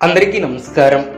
అందరికీ నమస్కారం.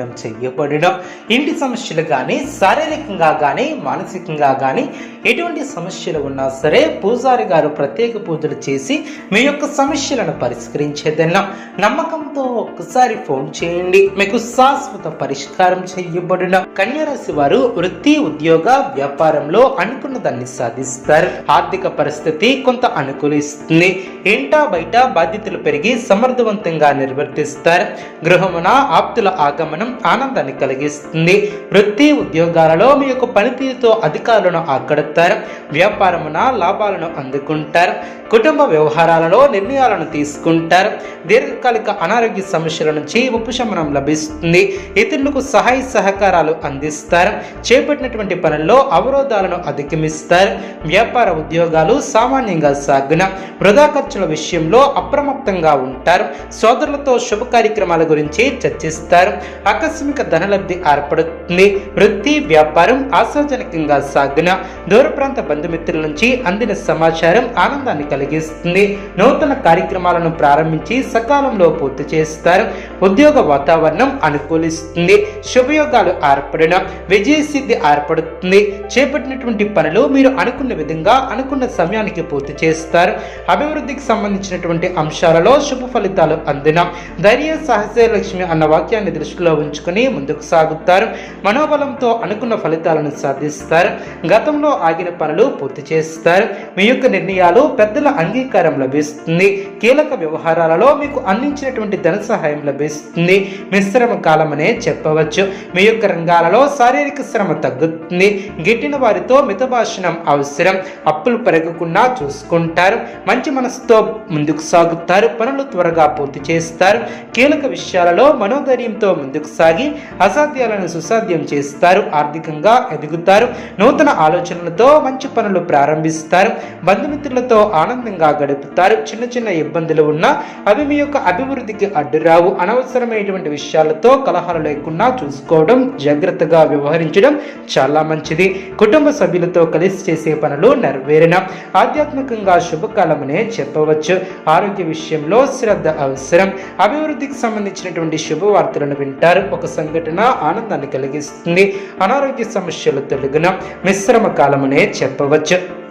చేయబడిన ఇంటి సమస్యలు కానీ శారీరకంగా కానీ మానసికంగా కానీ ఎటువంటి సమస్యలు ఉన్నా సరే పూజారి గారు ప్రత్యేక పూజలు చేసి మీ యొక్క సమస్యలను పరిష్కరించేదన్నా. నమ్మకంతో ఒక్కసారి ఫోన్ చేయండి. మీకు శాశ్వత పరిష్కారం చేయబడిన కన్యారాశి వారు వృత్తి ఉద్యోగ వ్యాపారంలో అనుకున్న దాన్ని సాధిస్తారు. ఆర్థిక పరిస్థితి కొంత అనుకూలిస్తుంది. ఇంటా బయట బాధ్యతలు పెరిగి సమర్థవంతంగా నిర్వర్తిస్తారు. గృహమున ఆప్తుల ఆగమనం ఆనందాన్ని కలిగిస్తుంది. వృత్తి ఉద్యోగాలలో మీ యొక్క పనితీరుతో అధికారులను ఆకడతారు. వ్యాపారమున లాభాలను అందుకుంటారు. కుటుంబ వ్యవహారాలలో నిర్ణయాలను తీసుకుంటారు. దీర్ఘకాలిక అనారోగ్య సమస్యల నుంచి ఉపశమనం లభిస్తుంది. ఇతరులకు సహాయ సహకారాలు అందిస్తారు. చేపట్టినటువంటి పనుల్లో అవరోధాలను అధిగమిస్తారు. వ్యాపార ఉద్యోగాలు సామాన్యంగా సాగున వృధా ఖర్చుల విషయంలో అప్రమత్తంగా ఉంటారు. సోదరులతో శుభ కార్యక్రమాల గురించి చర్చిస్తారు. ఆకస్మిక ధనలబ్ధి ఏర్పడుతుంది. వృత్తి వ్యాపారం ఆశాజనకంగా సాగున దూర ప్రాంత బంధుమిత్రుల నుంచి అందిన సమాచారం ఆనందాన్ని కలిగిస్తుంది. నూతన కార్యక్రమాలను ప్రారంభించి సకాలంలో పూర్తి చేస్తారు. ఉద్యోగ వాతావరణం అనుకూలిస్తుంది. శుభయోగాలు ఏర్పడిన విజయసిద్ధి ఏర్పడుతుంది. చేపట్టినటువంటి పనులు మీరు అనుకున్న విధంగా అనుకున్న సమయానికి పూర్తి చేస్తారు. అభివృద్ధికి సంబంధించినటువంటి అంశాలలో శుభ ఫలితాలు అందిన ధైర్య సహజ లక్ష్మి అన్న వాక్యాన్ని దృష్టిలో ఉంచుకుని ముందుకు సాగుతారు. మనోబలంతో అనుకున్న ఫలితాలను సాధిస్తారు. గతంలో ఆగిన పనులు పూర్తి చేస్తారు. మీ యొక్క నిర్ణయాలు పెద్దల అంగీకారం లభిస్తుంది. కీలక వ్యవహారాలలో మీకు అందించినటువంటి ధన సహాయం లభిస్తుంది. మిశ్రమ కాలం అనే చెప్పవచ్చు. మీ యొక్క రంగాలలో శారీరక శ్రమ తగ్గుతుంది. గిట్టిన వారితో మితభాషణం అవసరం. అప్పులు పెరగకుండా చూసుకుంటారు. మంచి మనసుతో ముందుకు సాగుతారు పనులు త్వరగా పూర్తి చేస్తారు కీలక విషయాలలో మనోధైర్యంతో ముందుకు సాగి అసాధ్యాలను సుసాధ్యం చేస్తారు ఆర్థికంగా ఎదుగుతారు నూతన ఆలోచనలతో మంచి పనులు ప్రారంభిస్తారు బంధుమిత్రులతో ఆనందంగా గడుపుతారు చిన్న చిన్న ఇబ్బందులు ఉన్నా అవి మీ యొక్క అభివృద్ధికి అడ్డురావు అనవసరమైనటువంటి విషయాలతో కలహాలు లేకుండా చూసుకోవడం జాగ్రత్తగా వ్యవహరించడం చాలా మంచిది. కుటుంబ సభ్యులతో కలిసి చేసే పనులు నెరవేరిన ఆధ్యాత్మికంగా శుభకాలమనే చెప్పవచ్చు ఆరోగ్య విషయంలో శ్రద్ధ అవసరం. అభివృద్ధికి సంబంధించినటువంటి శుభవార్తలను వింటారు. ఒక సంఘటన ఆనందాన్ని కలిగిస్తుంది. అనారోగ్య సమస్యలు తొలగిన మిశ్రమ కాలమనే చెప్పవచ్చు.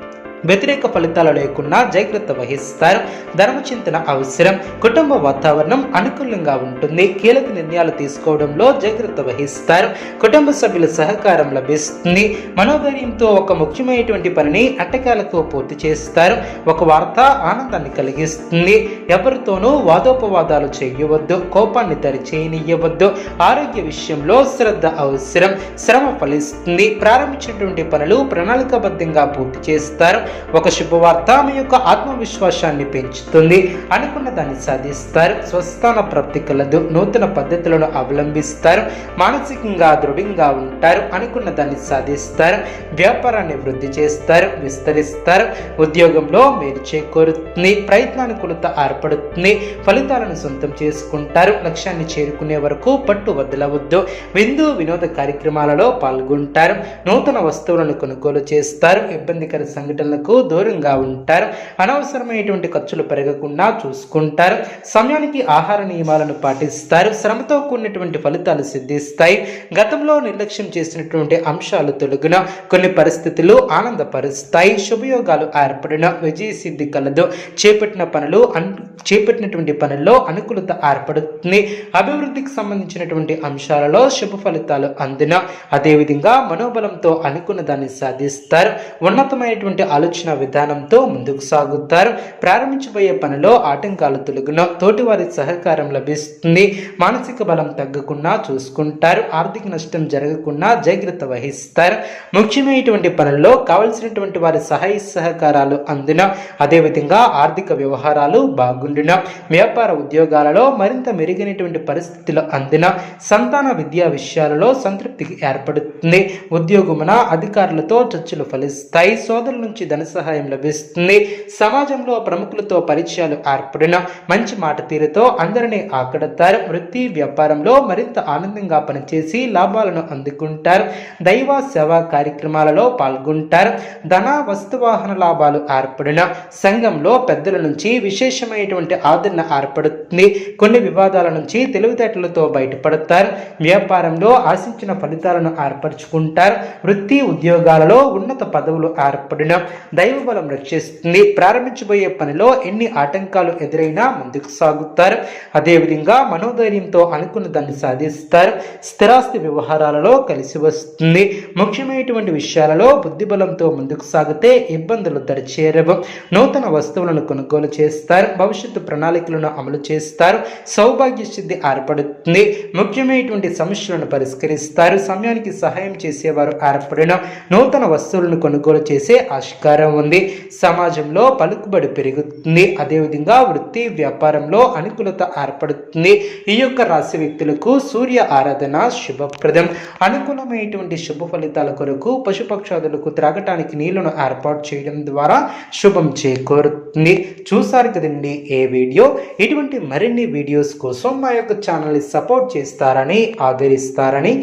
వ్యతిరేక ఫలితాలు లేకుండా జాగ్రత్త వహిస్తారు. ధర్మచింతన అవసరం. కుటుంబ వాతావరణం అనుకూలంగా ఉంటుంది. కీలక నిర్ణయాలు తీసుకోవడంలో జాగ్రత్త వహిస్తారు. కుటుంబ సభ్యుల సహకారం లభిస్తుంది. మనోధైర్యంతో ఒక ముఖ్యమైనటువంటి పనిని అట్టకాలకు పూర్తి చేస్తారు. ఒక వార్త ఆనందాన్ని కలిగిస్తుంది. ఎవరితోనూ వాదోపవాదాలు చేయవద్దు కోపాన్ని దరిచేయనివ్వద్దు ఆరోగ్య విషయంలో శ్రద్ధ అవసరం. శ్రమ ఫలిస్తుంది. ప్రారంభించినటువంటి పనులు ప్రణాళికబద్ధంగా పూర్తి చేస్తారు. ఒక శుభవార్త మీ యొక్క ఆత్మవిశ్వాసాన్ని పెంచుతుంది. అనుకున్న దాన్ని సాధిస్తారు. స్వస్థాన ప్రాప్తి కలదు. నూతన పద్ధతులను అవలంబిస్తారు. మానసికంగా దృఢంగా ఉంటారు. అనుకున్న దాన్ని సాధిస్తారు. వ్యాపారాన్ని వృద్ధి చేస్తారు. విస్తరిస్తారు. ఉద్యోగంలో మీరు చేకూరుతుంది. ప్రయత్నానుకూలత ఏర్పడుతుంది. ఫలితాలను సొంతం చేసుకుంటారు. లక్ష్యాన్ని చేరుకునే వరకు పట్టు వదలవద్దు. విందు వినోద కార్యక్రమాలలో పాల్గొంటారు. నూతన వస్తువులను కొనుగోలు చేస్తారు. ఇబ్బందికర సంఘటనలకు దూరంగా ఉంటారు. అనవసరమైనటువంటి ఖర్చులు పెరగకుండా చూసుకుంటారు. సమయానికి ఆహార నియమాలను పాటిస్తారు. శ్రమతో కూడినటువంటి ఫలితాలు సిద్ధిస్తాయి. గతంలో నిర్లక్ష్యం చేసినటువంటి అంశాలు తొలగిన కొన్ని పరిస్థితులు ఆనందపరుస్తాయి. శుభయోగాలు ఏర్పడిన విజయ సిద్ధి కలదు. చేపట్టిన పనులు అన్ చేపట్టినటువంటి పనుల్లో అనుకూలత ఏర్పడుతుంది. అభివృద్ధికి సంబంధించినటువంటి అంశాలలో శుభ ఫలితాలు అందిన అదేవిధంగా మనోబలంతో అనుకున్న దాన్ని సాధిస్తారు. ఉన్నతమైనటువంటి ఆలోచన విధానంతో ముందుకు సాగుతారు. ప్రారంభించబోయే పనిలో ఆటంకాలు తొలగిన తోటివారి సహకారం లభిస్తుంది. మానసిక బలం తగ్గకుండా చూసుకుంటారు. ఆర్థిక నష్టం జరగకుండా జాగ్రత్త వహిస్తారు. ముఖ్యమైనటువంటి పనుల్లో కావలసినటువంటి వారి సహాయ సహకారాలు అందిన అదేవిధంగా ఆర్థిక వ్యవహారాలు బాగు బాగుండిన వ్యాపార ఉద్యోగాలలో మరింత మెరుగైనటువంటి పరిస్థితులు అందిన సంతాన విద్యా విషయాలలో సంతృప్తికి ఏర్పడుతుంది. ఉద్యోగమున అధికారులతో చర్చలు ఫలిస్తాయి. సోదరుల నుంచి ధన సహాయం లభిస్తుంది. సమాజంలో ప్రముఖులతో పరిచయాలు ఏర్పడిన మంచి మాట తీరుతో అందరినీ ఆకడతారు. వృత్తి వ్యాపారంలో మరింత ఆనందంగా పనిచేసి లాభాలను అందుకుంటారు. దైవ సేవా కార్యక్రమాలలో పాల్గొంటారు. ధన వస్తువాహన లాభాలు ఏర్పడిన సంఘంలో పెద్దల నుంచి విశేషమైన అనేటువంటి ఆదరణ ఏర్పడుతుంది. కొన్ని వివాదాల నుంచి తెలివితేటలతో బయటపడతారు. వ్యాపారంలో ఆశించిన ఫలితాలను ఏర్పరచుకుంటారు. వృత్తి ఉద్యోగాలలో ఉన్నత పదవులు ఏర్పడిన దైవ బలం రక్షిస్తుంది. ప్రారంభించబోయే పనిలో ఎన్ని ఆటంకాలు ఎదురైనా ముందుకు సాగుతారు. అదేవిధంగా మనోధైర్యంతో అనుకున్న దాన్ని సాధిస్తారు. స్థిరాస్తి వ్యవహారాలలో కలిసి వస్తుంది. ముఖ్యమైనటువంటి విషయాలలో బుద్ధిబలంతో ముందుకు సాగితే ఇబ్బందులు దరిచేరవు. నూతన వస్తువులను కొనుగోలు చేస్తారు. భవిష్యత్తు ప్రణాళికలను అమలు చేస్తారు. సౌభాగ్య సిద్ధి ఏర్పడుతుంది. ముఖ్యమైనటువంటి సమస్యలను పరిష్కరిస్తారు. సమయానికి సహాయం చేసేవారు ఏర్పడిన నూతన వస్తువులను కొనుగోలు చేసే ఆస్కారం ఉంది. సమాజంలో పలుకుబడి పెరుగుతుంది. అదేవిధంగా వృత్తి వ్యాపారంలో అనుకూలత ఏర్పడుతుంది. ఈ యొక్క రాశి వ్యక్తులకు సూర్య ఆరాధన శుభప్రదం. అనుకూలమైనటువంటి శుభ ఫలితాల కొరకు పశుపక్షాదులకు త్రాగటానికి నీళ్ళను ఏర్పాటు చేయడం ద్వారా శుభం చేకూరుతుంది. చూసారు కదండి ఏ వీడియో ఇటువంటి మరిన్ని వీడియోస్ కోసం మా యొక్క ఛానల్ని సపోర్ట్ చేస్తారని ఆదరిస్తారని